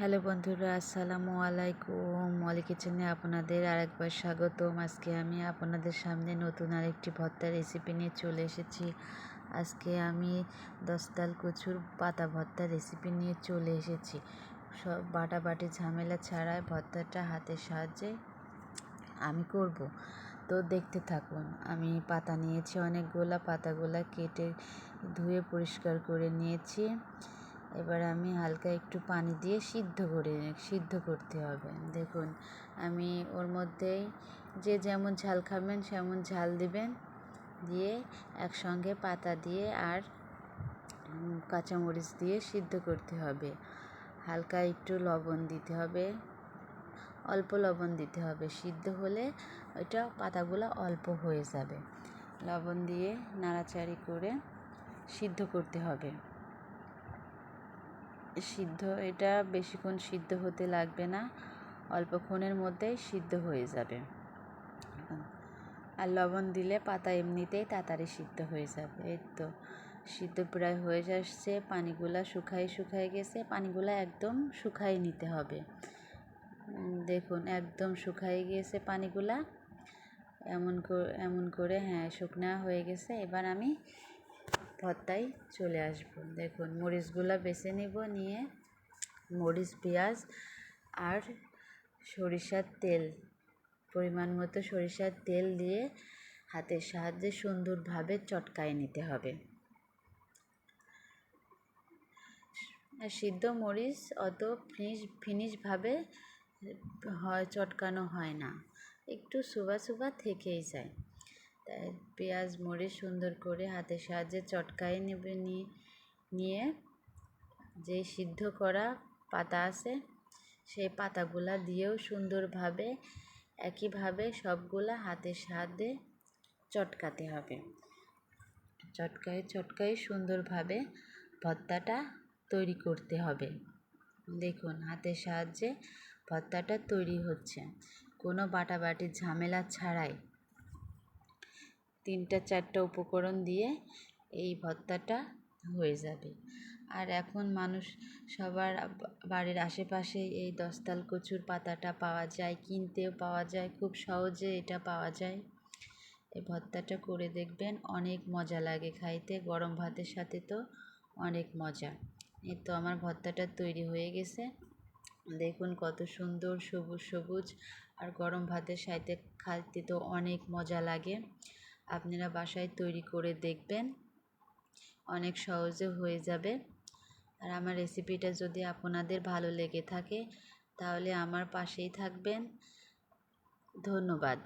Hello বন্ধুরা, আসসালামু আলাইকুম। মলি কিচেনে আপনাদের আরেকবার স্বাগতম। আজকে আমি আপনাদের সামনে নতুন আরেকটি ভর্তার রেসিপি নিয়ে চলে এসেছি। আজকে আমি দশতাল কচুর পাতা ভর্তার রেসিপি নিয়ে চলে এসেছি। সব বাটাবাটি ঝামেলা ছাড়াই ভর্তাটা হাতের সাহায্যে আমি করব। তো দেখতে থাকুন, আমি পাতা নিয়েছি অনেকগুলা, পাতাগুলা কেটে ধুয়ে পরিষ্কার করে নিয়েছি। এবার আমি হালকা একটু পানি দিয়ে সিদ্ধ করে, সিদ্ধ করতে হবে। দেখুন, আমি ওর মধ্যেই যে যেমন ঝাল খাবেন সেমন ঝাল দিবেন। দিয়ে একসঙ্গে পাতা দিয়ে আর কাঁচামরিচ দিয়ে সিদ্ধ করতে হবে। হালকা একটু লবণ দিতে হবে, অল্প লবণ দিতে হবে। সিদ্ধ হলে ওইটা পাতাগুলো অল্প হয়ে যাবে। লবণ দিয়ে নাড়াচাড়ি করে সিদ্ধ করতে হবে। সিদ্ধ, এটা বেশিক্ষণ সিদ্ধ হতে লাগবে না অল্পক্ষণের মধ্যেই সিদ্ধ হয়ে যাবে। আর লবণ দিলে পাতা এমনিতেই তাড়াতাড়ি সিদ্ধ হয়ে যাবে। এই তো, সিদ্ধ প্রায় হয়ে আসছে পানিগুলা শুকাই শুকাই গেছে, পানিগুলা একদম শুকাই নিতে হবে। দেখুন, একদম শুকাই গিয়েছে পানিগুলা। এমন করে এমন করে হ্যাঁ শুকনা হয়ে গেছে। এবার আমি ভর্তায় চলে আসব। দেখুন, মরিচগুলো বেছে নেব, নিয়ে মরিচ, পেঁয়াজ আর সরিষার তেল, পরিমাণ মতো সরিষার তেল দিয়ে হাতের সাহায্যে সুন্দরভাবে চটকায় নিতে হবে। সিদ্ধ মরিচ অত ফিনিশ, ফিনিশভাবে হয়, চটকানো হয় না। একটু সুবা সুবা থেকেই যায়। তাই পেঁয়াজ মরিচ সুন্দর করে হাতের সাহায্যে চটকায় নেবে নিয়ে নিয়ে যে সিদ্ধ করা পাতা আছে, সেই পাতাগুলা দিয়েও সুন্দরভাবে, একইভাবে সবগুলা হাতের সাহায্যে চটকাতে হবে। চটকায় চটকায় সুন্দরভাবে ভর্তাটা তৈরি করতে হবে। দেখুন, হাতের সাহায্যে ভর্তাটা তৈরি হচ্ছে। কোনো বাটাবাটির ঝামেলা ছাড়াই। তিনটা চারটা উপকরণ দিয়ে এই ভর্তাটা হয়ে যাবে। আর এখন মানুষ সবার বাড়ির আশেপাশে এই দশতাল কচুর পাতাটা পাওয়া যায়, কিনতেও পাওয়া যায়, খুব সহজে এটা পাওয়া যায়। এই ভর্তাটা করে দেখবেন অনেক মজা লাগে খাইতে, গরম ভাতের সাথে তো অনেক মজা। এই তো আমার ভর্তাটা তৈরি হয়ে গেছে। দেখুন কত সুন্দর সবুজ সবুজ আর গরম ভাতের সাথে খাইতে তো অনেক মজা লাগে। আপনারা বাসায় তৈরি করে দেখবেন। অনেক সহজে হয়ে যাবে। আর আমার রেসিপিটা যদি আপনাদের ভালো লেগে থাকে, তাহলে আমার পাশেই থাকবেন। ধন্যবাদ।